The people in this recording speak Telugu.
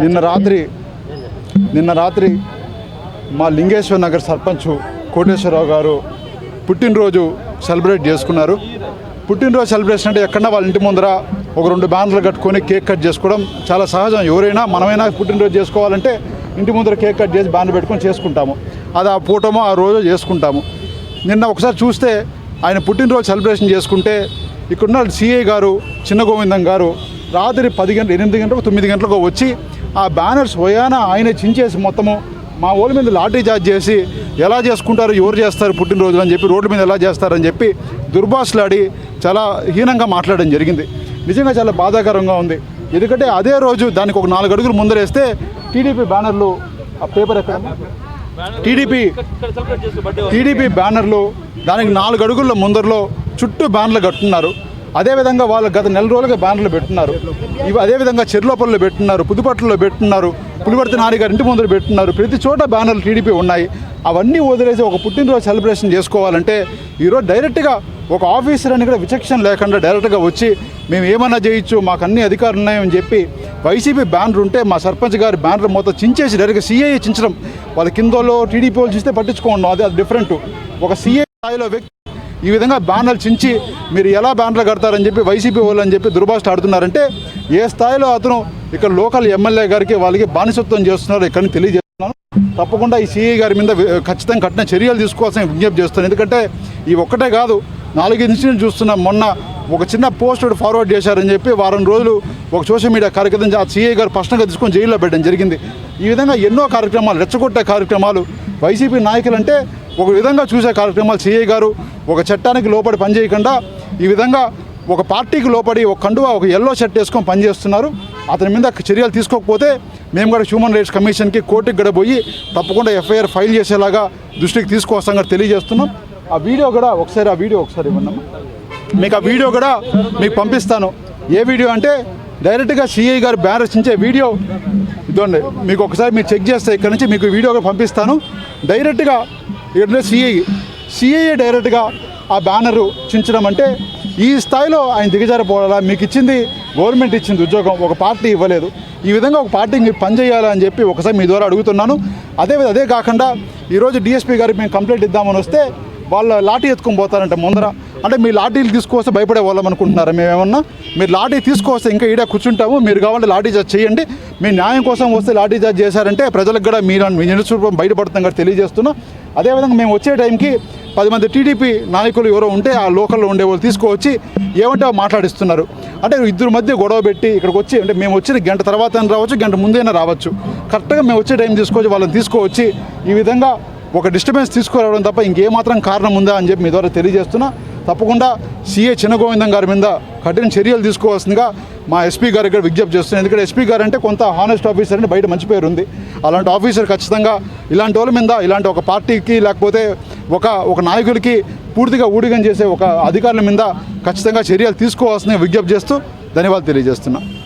నిన్న రాత్రి నిన్న రాత్రి మా లింగేశ్వర్ నగర్ సర్పంచ్ కోటేశ్వరరావు గారు పుట్టినరోజు సెలబ్రేట్ చేసుకున్నారు. పుట్టినరోజు సెలబ్రేషన్ అంటే ఎక్కడన్నా వాళ్ళ ఇంటి ముందర ఒక రెండు బ్యానర్లు కట్టుకొని కేక్ కట్ చేసుకోవడం చాలా సహజం. ఎవరైనా మనమైనా పుట్టినరోజు చేసుకోవాలంటే ఇంటి ముందర కేక్ కట్ చేసి బ్యానర్ పెట్టుకొని చేసుకుంటాము. అది ఆ పూటమో ఆ రోజు చేసుకుంటాము. నిన్న ఒకసారి చూస్తే ఆయన పుట్టినరోజు సెలబ్రేషన్ చేసుకుంటే ఇక్కడున్న సిఐ గారు చిన్న గోవిందం గారు రాత్రి పది గంటల ఎనిమిది గంటలకు తొమ్మిది గంటలకు వచ్చి ఆ బ్యానర్స్ పోయాన ఆయన చించేసి మొత్తము మా ఓళ్ళ మీద లాఠీ చార్జ్ చేసి ఎలా చేసుకుంటారు ఎవరు చేస్తారు పుట్టినరోజు అని చెప్పి రోడ్ల మీద ఎలా చేస్తారని చెప్పి దుర్భాషలాడి చాలా హీనంగా మాట్లాడడం జరిగింది. నిజంగా చాలా బాధాకరంగా ఉంది. ఎందుకంటే అదే రోజు దానికి ఒక నాలుగు అడుగులు ముందరేస్తే టీడీపీ బ్యానర్లు ఆ పేపర్ ఎక్కడ టీడీపీ టీడీపీ బ్యానర్లు దానికి నాలుగు అడుగుల ముందరలో చుట్టూ బ్యానర్లు కట్టున్నారు. అదేవిధంగా వాళ్ళు గత నెల రోజులుగా బ్యానర్లు పెట్టున్నారు. ఇవి అదేవిధంగా చెర్లోపల్లో పెట్టున్నారు పుదుపట్లలో పెట్టున్నారు పులివర్తి నాని గారి ఇంటి ముందర పెట్టున్నారు. ప్రతి చోట బ్యానర్లు టీడీపీ ఉన్నాయి. అవన్నీ వదిలేసి ఒక పుట్టినరోజు సెలబ్రేషన్ చేసుకోవాలంటే ఈరోజు డైరెక్ట్గా ఒక ఆఫీసర్ అని కూడా విచక్షణ లేకుండా డైరెక్ట్గా వచ్చి మేము ఏమన్నా చేయొచ్చు మాకు అన్ని అధికారులు ఉన్నాయని చెప్పి వైసీపీ బ్యానర్ ఉంటే మా సర్పంచ్ గారి బ్యానర్ మొత్తం చించేసి డైరెక్ట్గా సీఐ చించడం. వాళ్ళ కిందలో టీడీపీ వాళ్ళు చూస్తే పట్టించుకోండి అది అది డిఫరెంట్ ఒక సీఐ స్థాయిలో వ్యక్తి ఈ విధంగా బ్యానర్లు చించి మీరు ఎలా బ్యానర్లు కడతారని చెప్పి వైసీపీ వాళ్ళు అని చెప్పి దుర్భాష ఆడుతున్నారంటే ఏ స్థాయిలో అతను ఇక్కడ లోకల్ ఎమ్మెల్యే గారికి వాళ్ళకి బానిసత్వం చేస్తున్నారు ఇక్కడ తెలియజేస్తున్నాను. తప్పకుండా ఈ సీఐ గారి మీద ఖచ్చితంగా కఠిన చర్యలు తీసుకోవాల్సిన విజ్ఞప్తి చేస్తాను ఎందుకంటే ఈ ఒక్కటే కాదు నాలుగు ఇన్సిడెంట్ చూస్తున్నాం మొన్న ఒక చిన్న పోస్ట్ ఫార్వర్డ్ చేశారని చెప్పి వారం రోజులు ఒక సోషల్ మీడియా కార్యక్రమం ఆ సిఐ గారు స్పష్టంగా తీసుకొని జైల్లో పెట్టడం జరిగింది. ఈ విధంగా ఎన్నో కార్యక్రమాలు రెచ్చగొట్టే కార్యక్రమాలు వైసీపీ నాయకులు అంటే ఒక విధంగా చూసే కార్యక్రమాలు సిఐ గారు ఒక చట్టానికి లోపడి పనిచేయకుండా ఈ విధంగా ఒక పార్టీకి లోపడి ఒక కండువా ఒక ఎల్లో షర్ట్ వేసుకొని పనిచేస్తున్నారు అతని మీద చర్యలు తీసుకోకపోతే మేము కూడా హ్యూమన్ రైట్స్ కమిషన్కి కోర్టుకి కూడా పోయి తప్పకుండా ఎఫ్ఐఆర్ ఫైల్ చేసేలాగా దృష్టికి తీసుకొస్తాం కూడా తెలియజేస్తున్నాం. ఆ వీడియో కూడా ఒకసారి ఆ వీడియో ఒకసారి ఇవ్వండి మీకు ఆ వీడియో కూడా మీకు పంపిస్తాను. ఏ వీడియో అంటే డైరెక్ట్గా సిఐ గారు బ్యానర్ చించే వీడియో. ఇదండి మీకు ఒకసారి మీరు చెక్ చేస్తే ఇక్కడ నుంచి మీకు వీడియో కూడా పంపిస్తాను. డైరెక్ట్గా ఇక్కడ సిఐ సిఐఏ డైరెక్ట్గా ఆ బ్యానరు చించడం అంటే ఈ స్థాయిలో ఆయన దిగజారిపోవాలా? మీకు ఇచ్చింది గవర్నమెంట్ ఇచ్చింది ఉద్యోగం ఒక పార్టీ ఇవ్వలేదు. ఈ విధంగా ఒక పార్టీకి మీరు పనిచేయాలని చెప్పి ఒకసారి మీ ద్వారా అడుగుతున్నాను. అదే అదే కాకుండా ఈరోజు డిఎస్పీ గారికి మేము కంప్లైంట్ ఇద్దామని వస్తే వాళ్ళ లాఠీ ఎత్తుకొని పోతారంట ముందర. అంటే మీ లాఠీలు తీసుకొస్తే భయపడే వాళ్ళం అనుకుంటున్నారా? మేమేమన్నా? మీరు లాఠీ తీసుకొస్తే ఇంకా ఈడ కూర్చుంటాము. మీరు కావాలంటే లాఠీ చార్జ్ చేయండి. మీ న్యాయం కోసం వస్తే లాఠీ చార్జ్ చేశారంటే ప్రజలకు కూడా మీరు మీ నిరుస్వరూపం బయటపడుతుంది కూడా తెలియజేస్తున్నా. అదేవిధంగా మేము వచ్చే టైంకి పది మంది టీడీపీ నాయకులు ఎవరో ఉంటే ఆ లోకల్లో ఉండే వాళ్ళు తీసుకువచ్చి ఏమంటే మాట్లాడిస్తున్నారు. అంటే ఇద్దరు మధ్య గొడవ పెట్టి ఇక్కడికి వచ్చి అంటే మేము వచ్చిన గంట తర్వాత రావచ్చు గంట ముందైనా రావచ్చు. కరెక్ట్గా మేము వచ్చే టైం తీసుకొచ్చి వాళ్ళని తీసుకువచ్చి ఈ విధంగా ఒక డిస్టర్బెన్స్ తీసుకురావడం తప్ప ఇంకేమాత్రం కారణం ఉందా అని చెప్పి మీ ద్వారా తెలియజేస్తున్నా. తప్పకుండా సీఏ చిన్నగోవిందం గారి మీద కఠిన చర్యలు తీసుకోవాల్సిందిగా మా ఎస్పీ గారి దగ్గర విజ్ఞప్తి చేస్తున్నాను ఎందుకంటే ఎస్పీ గారు అంటే కొంత హానెస్ట్ ఆఫీసర్ అని బయట మంచి పేరు ఉంది. అలాంటి ఆఫీసర్ ఖచ్చితంగా ఇలాంటి వాళ్ళ మీద ఇలాంటి ఒక పార్టీకి లేకపోతే ఒక ఒక నాయకుడికి పూర్తిగా ఊడిగం చేసే ఒక అధికారుల మీద ఖచ్చితంగా చర్యలు తీసుకోవాల్సిన విజ్ఞప్తి చేస్తూ ధన్యవాదాలు తెలియజేస్తున్నాను